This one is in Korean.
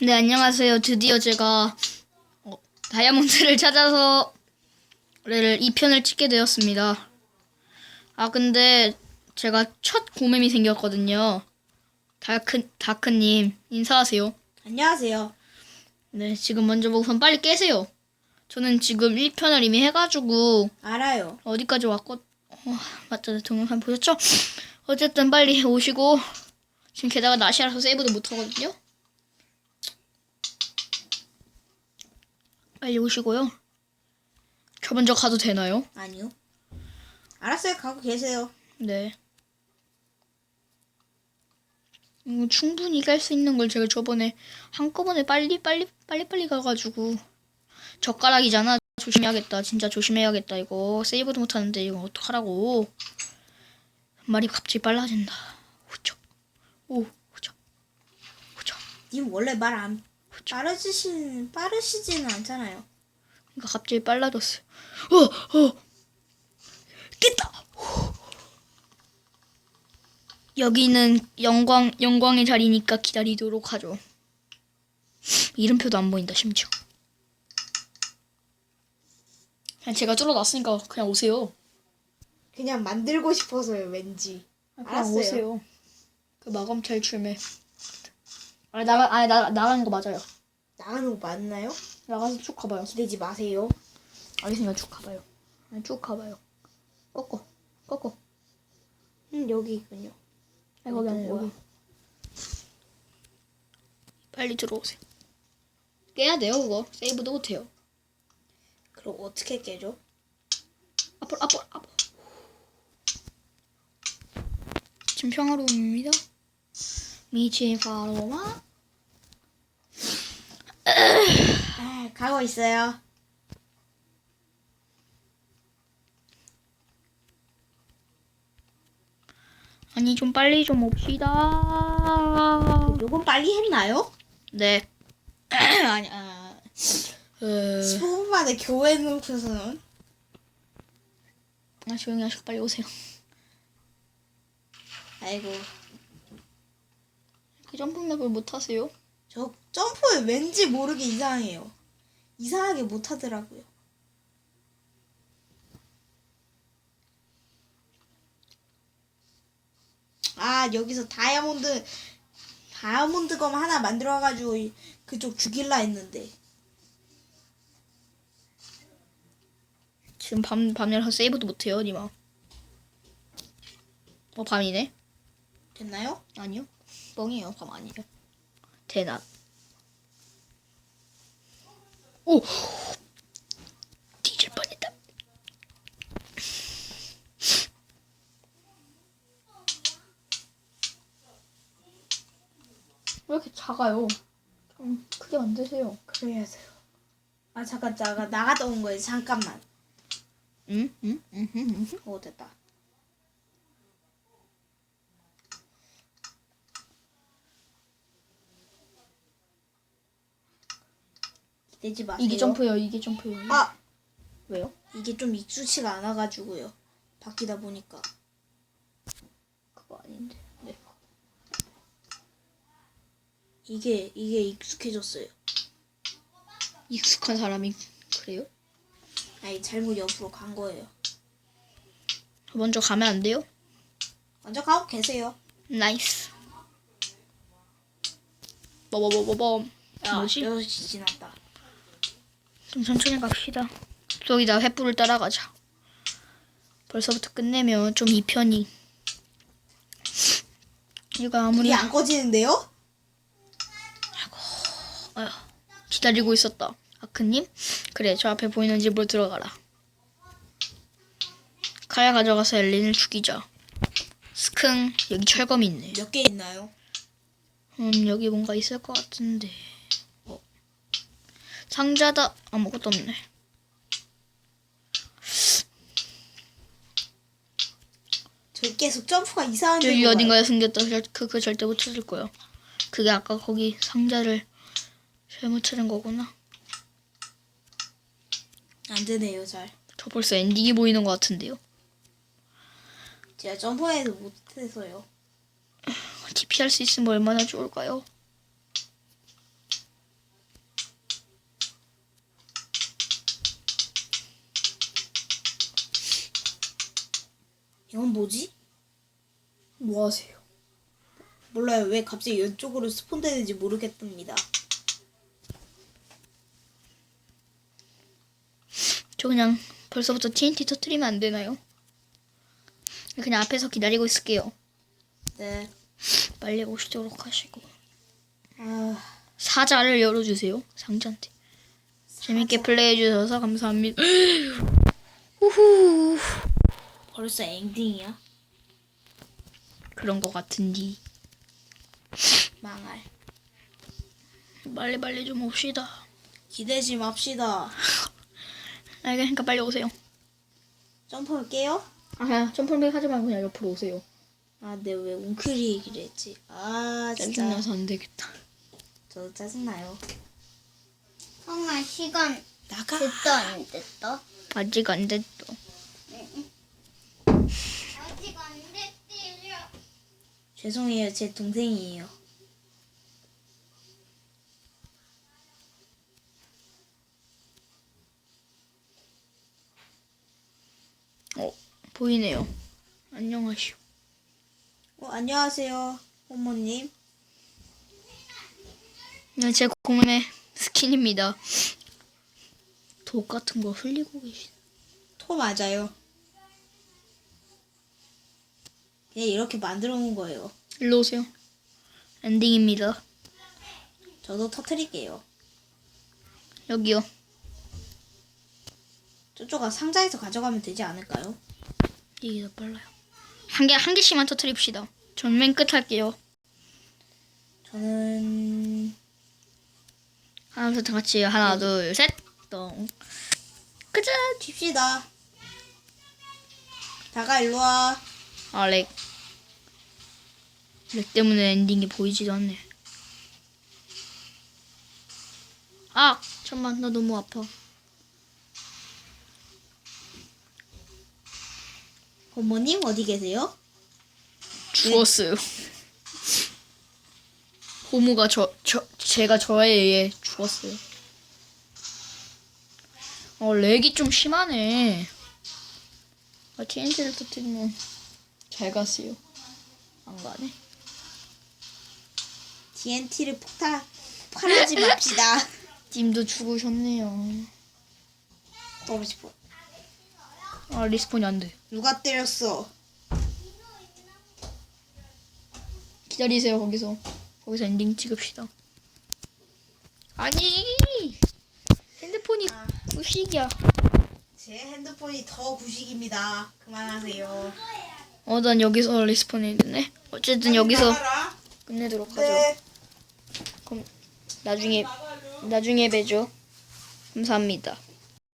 네, 안녕하세요. 드디어 제가 어, 다이아몬드를 찾아서 를 2편을 찍게 되었습니다. 아, 근데 제가 첫 고mem이 생겼거든요. 다크, 다크님, 인사하세요. 안녕하세요. 네, 지금 먼저 우선 빨리 깨세요. 저는 지금 1편을 이미 해가지고 알아요. 어디까지 왔고, 어, 맞죠? 동영상 보셨죠? 어쨌든 빨리 오시고, 지금 게다가 낮이라서 세이브도 못하거든요? 빨리 오시고요. 저 먼저 가도 되나요? 아니요. 알았어요. 가고 계세요. 네. 음, 충분히 갈수 있는 걸 제가 저번에 한꺼번에 빨리 빨리 빨리 빨리 가가지고 젓가락이잖아. 조심해야겠다. 진짜 조심해야겠다. 이거 세이브도 못하는데 이거 어떡하라고. 말이 갑자기 빨라진다. 후쩍. 오 후쩍. 후쩍. 님 원래 말 안 빠르시진 빠르시지는 않잖아요. 그러니까 갑자기 빨라졌어요. 어 어. 깼다. 여기는 영광 영광의 자리니까 기다리도록 하죠. 이름표도 안 보인다 심지어. 그냥 제가 뚫어놨으니까 그냥 오세요. 그냥 만들고 싶어서요. 왠지. 그냥 알았어요. 오세요. 그 마검 탈출매. 아니 나가 아니 나 나가는 거 맞아요. 나가는 거 맞나요? 나가서 쭉 가봐요. 기대지 마세요. 알겠습니다. 쭉 가봐요. 아니, 쭉 가봐요. 꺾어 꺾어. 음 여기군요. 아니 거기 뭐야? 여기. 빨리 들어오세요. 깨야 돼요 그거. 세이브도 못해요. 그럼 어떻게 깨죠? 앞으로 앞으로 앞으로. 지금 평화로움입니다. 미친 파로마. 아, 가고 있어요. 아니 좀 빨리 좀 옵시다. 요건 빨리 했나요? 네. 아니 아. 어... 15분 만에 교회 놓고서는 아 조용히 하시고 빨리 오세요. 아이고 그 점프 맵을 못 하세요? 저 점프에 왠지 모르게 이상해요. 이상하게 못 하더라고요. 아 여기서 다이아몬드 다이아몬드 검 하나 만들어가지고 이- 그쪽 죽일라 했는데 지금 밤 밤이라서 세이브도 못 해요, 니마. 어 밤이네? 됐나요? 아니요. 뻥이에요. 밤 아니에요. 대낮. 오! 뒤질 뻔했다. 왜 이렇게 작아요? 좀 크게 만드세요. 그래야세요. 아 잠깐 잠깐 나갔다 온 거예요. 잠깐만. 응? 응? 응? 응? 응? 오 됐다. 기대지 마세요. 이게 점프예요. 이게 점프예요. 아 왜요? 이게 좀 익숙치가 않아가지고요. 바뀌다 보니까 그거 아닌데. 네. 이게 이게 익숙해졌어요. 익숙한 사람이 그래요? 아니 잘못 옆으로 간 거예요. 먼저 가면 안 돼요? 먼저 가고 계세요. 나이스. 뭐뭐뭐뭐뭐. 야, 뭐지? 6시 지났다. 좀 천천히 갑시다. 여기다 횃불을 따라가자. 벌써부터 끝내면 좀 이편이. 이거 아무리 우리 안 꺼지는데요? 아휴, 기다리고 있었다. 아크님? 그래, 저 앞에 보이는 집으로 들어가라. 칼 가져가서 엘린을 죽이자. 스킁, 여기 철검이 있네. 몇 개 있나요? 음, 여기 뭔가 있을 것 같은데. 어. 상자다. 아무것도 없네. 저 계속 점프가 이상한 데. 여기 어딘가에 숨겼다. 절- 그, 그 절대 못 찾을 거야. 그게 아까 거기 상자를 잘못 찾은 거구나. 안 되네요, 잘. 저 벌써 엔딩이 보이는 것 같은데요. 제가 점프해도 못해서요. TP 할 수 있으면 얼마나 좋을까요? 방은 뭐지? 뭐 하세요? 몰라요. 왜 갑자기 이쪽으로 스폰 되는지 모르겠답니다. 저 그냥 벌써부터 TNT 터트리면 안 되나요? 그냥 앞에서 기다리고 있을게요. 네. 빨리 오시도록 하시고 아, 사자를 열어주세요. 상자한테. 재밌게 플레이해 주셔서 감사합니다. 우후 벌써 엔딩이야? 그런 거 같은디. 망할. 빨리 빨리 좀 옵시다. 기대지 맙시다. 알겠으니까 빨리 오세요. 점프를 깨요? 아 그냥 점프백 하지 말고 그냥 옆으로 오세요. 아, 네, 왜 웅크리 얘기를 했지? 아, 진짜. 짜증나서 안 되겠다. 저도 짜증나요. 형아 시간 나가. 됐다 안 됐다? 아직 안 됐어. 아직 안 됐대요. 죄송해요. 제 동생이에요. 어 보이네요. 안녕하시오. 어, 안녕하세요. 어머님. 이건 제 공의 스킨입니다. 독 같은 거 흘리고 계신. 토 맞아요. 그냥 이렇게 만들어 놓은 거예요. 일로 오세요. 엔딩입니다. 저도 터트릴게요. 여기요. 저쪽가 상자에서 가져가면 되지 않을까요? 이게 더 빨라요. 한 개, 한 개씩만 터트립시다. 전 맨 끝 할게요. 저는 하나, 둘, 다 같이. 하나, 둘, 셋. 똥. 끝자. 칩시다. 다가 일로 와. 아, 렉. 렉 때문에 엔딩이 보이지도 않네. 아! 잠만, 나 너무 아파. 어머님 어디 계세요? 죽었어요. 호무가 저, 저, 제가 저에 의해 죽었어요. 어, 렉이 좀 심하네. 아, TNT를 터뜨리면 잘 갔어요. 안 가네. TNT를 폭탄 폭발하지 맙시다. 님도 죽으셨네요. 너무 싶어. 아, 리스폰이 안 돼. 누가 때렸어? 기다리세요, 거기서. 거기서 엔딩 찍읍시다. 아니! 핸드폰이 아. 구식이야. 제 핸드폰이 더 구식입니다. 그만하세요. 어, 난 여기서 리스폰이 되네. 어쨌든 여기서 나가라. 끝내도록 하죠. 네. 그럼 나중에 나중에 뵈죠. 감사합니다.